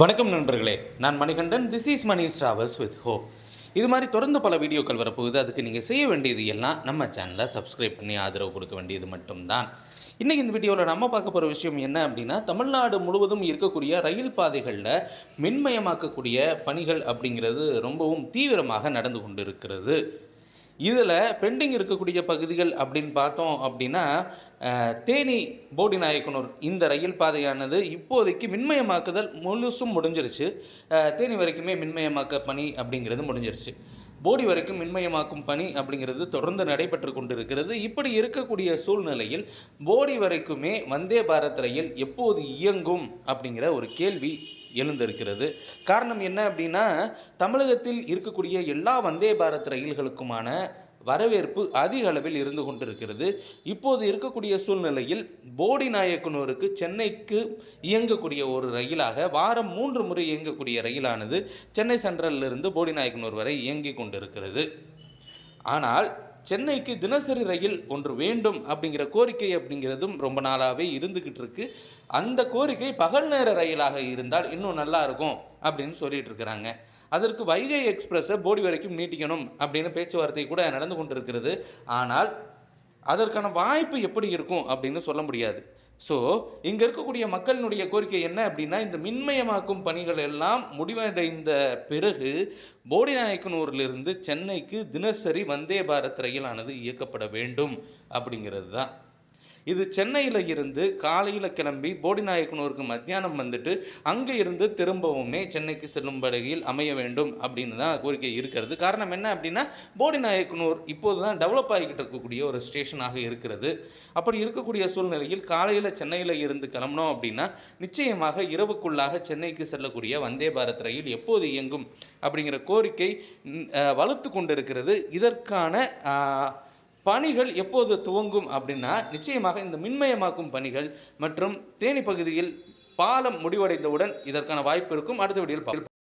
வணக்கம் நண்பர்களே. நான் Manikandan. This is Mani travels with hope இது மாதிரி தொடர்ந்து பல வீடியோக்கள் வரப்போகுது. அதுக்கு நீங்கள் செய்ய வேண்டியது எல்லாம் நம்ம சேனலை சப்ஸ்கிரைப் பண்ணி ஆதரவு கொடுக்க வேண்டியது மட்டும்தான். இன்றைக்கி இந்த வீடியோவில் நம்ம பார்க்க போகிற விஷயம் என்ன அப்படின்னா தமிழ்நாடு முழுவதும் இருக்கக்கூடிய ரயில் பாதைகளில் மின்மயமாக்கக்கூடிய பணிகள் அப்படிங்கிறது ரொம்பவும் தீவிரமாக நடந்து கொண்டு இருக்கிறது இதில் பெண்டிங் இருக்கக்கூடிய பகுதிகள் அப்படின்னு பார்த்தோம் அப்படின்னா தேனி போடி நாயக்கனூர் இந்த ரயில் பாதையானது இப்போதைக்கு மின்மயமாக்குதல் முழுசும் முடிஞ்சிருச்சு. தேனி வரைக்குமே மின்மயமாக்க பணி அப்படிங்கிறது முடிஞ்சிருச்சு. போடி வரைக்கும் மின்மயமாக்கும் பணி அப்படிங்கிறது தொடர்ந்து நடைபெற்று கொண்டிருக்கிறது. இப்படி இருக்கக்கூடிய சூழ்நிலையில் போடி வரைக்குமே வந்தே பாரத் ரயில் எப்போது இயங்கும் அப்படிங்கிற ஒரு கேள்வி எழுந்திருக்கிறது. காரணம் என்ன அப்படின்னா தமிழகத்தில் இருக்கக்கூடிய எல்லா வந்தே பாரத் ரயில்களுக்குமான வரவேற்பு அதிக அளவில் இருந்து கொண்டிருக்கிறது. இப்போது இருக்கக்கூடிய சூழ்நிலையில் போடி நாயக்கனூருக்கு சென்னைக்கு இயங்கக்கூடிய ஒரு ரயிலாக வாரம் மூன்று முறை இயங்கக்கூடிய ரயிலானது சென்னை சென்ட்ரலிலிருந்து போடி நாயக்கனூர் வரை இயங்கிக் கொண்டிருக்கிறது. ஆனால் சென்னைக்கு தினசரி ரயில் ஒன்று வேண்டும் அப்படிங்கிற கோரிக்கை அப்படிங்கிறதும் ரொம்ப நாளாகவே இருந்துக்கிட்டு இருக்கு. அந்த கோரிக்கை பகல் நேர ரயிலாக இருந்தால் இன்னும் நல்லா இருக்கும் அப்படின்னு சொல்லிட்டு இருக்கிறாங்க. அதற்கு வைகை எக்ஸ்பிரஸை போடி வரைக்கும் நீட்டிக்கணும் அப்படின்னு பேச்சுவார்த்தை கூட நடந்து கொண்டிருக்கிறது. ஆனால் அதற்கான வாய்ப்பு எப்படி இருக்கும் அப்படின்னு சொல்ல முடியாது. ஸோ இங்கே இருக்கக்கூடிய மக்களினுடைய கோரிக்கை என்ன அப்படின்னா இந்த மின்மயமாக்கும் பணிகள் எல்லாம் முடிவடைந்த பிறகு போடிநாயக்கனூரிலிருந்து சென்னைக்கு தினசரி வந்தே பாரத் ரயிலானது இயக்கப்பட வேண்டும் அப்படிங்கிறது தான். இது சென்னையில் இருந்து காலையில் கிளம்பி போடிநாயக்கனூருக்கு மத்தியானம் வந்துட்டு அங்கே இருந்து திரும்பவுமே சென்னைக்கு செல்லும் வகையில் அமைய வேண்டும் அப்படின்னு தான் கோரிக்கை இருக்கிறது. காரணம் என்ன அப்படின்னா போடிநாயக்கனூர் இப்போது தான் டெவலப் ஆகிக்கிட்டு இருக்கக்கூடிய ஒரு ஸ்டேஷனாக இருக்கிறது. அப்படி இருக்கக்கூடிய சூழ்நிலையில் காலையில் சென்னையில் இருந்து கிளம்பினோம் அப்படின்னா நிச்சயமாக இரவுக்குள்ளாக சென்னைக்கு செல்லக்கூடிய வந்தே பாரத் ரயில் எப்போது இயங்கும் அப்படிங்கிற கோரிக்கை வளர்த்து கொண்டிருக்கிறது. இதற்கான பணிகள் எப்போது துவங்கும் அப்படின்னா நிச்சயமாக இந்த மின்மயமாக்கும் பணிகள் மற்றும் தேனி பகுதியில் பாலம் முடிவடைந்தவுடன் இதற்கான வாய்ப்பு இருக்கும். அடுத்த வீடியோவில்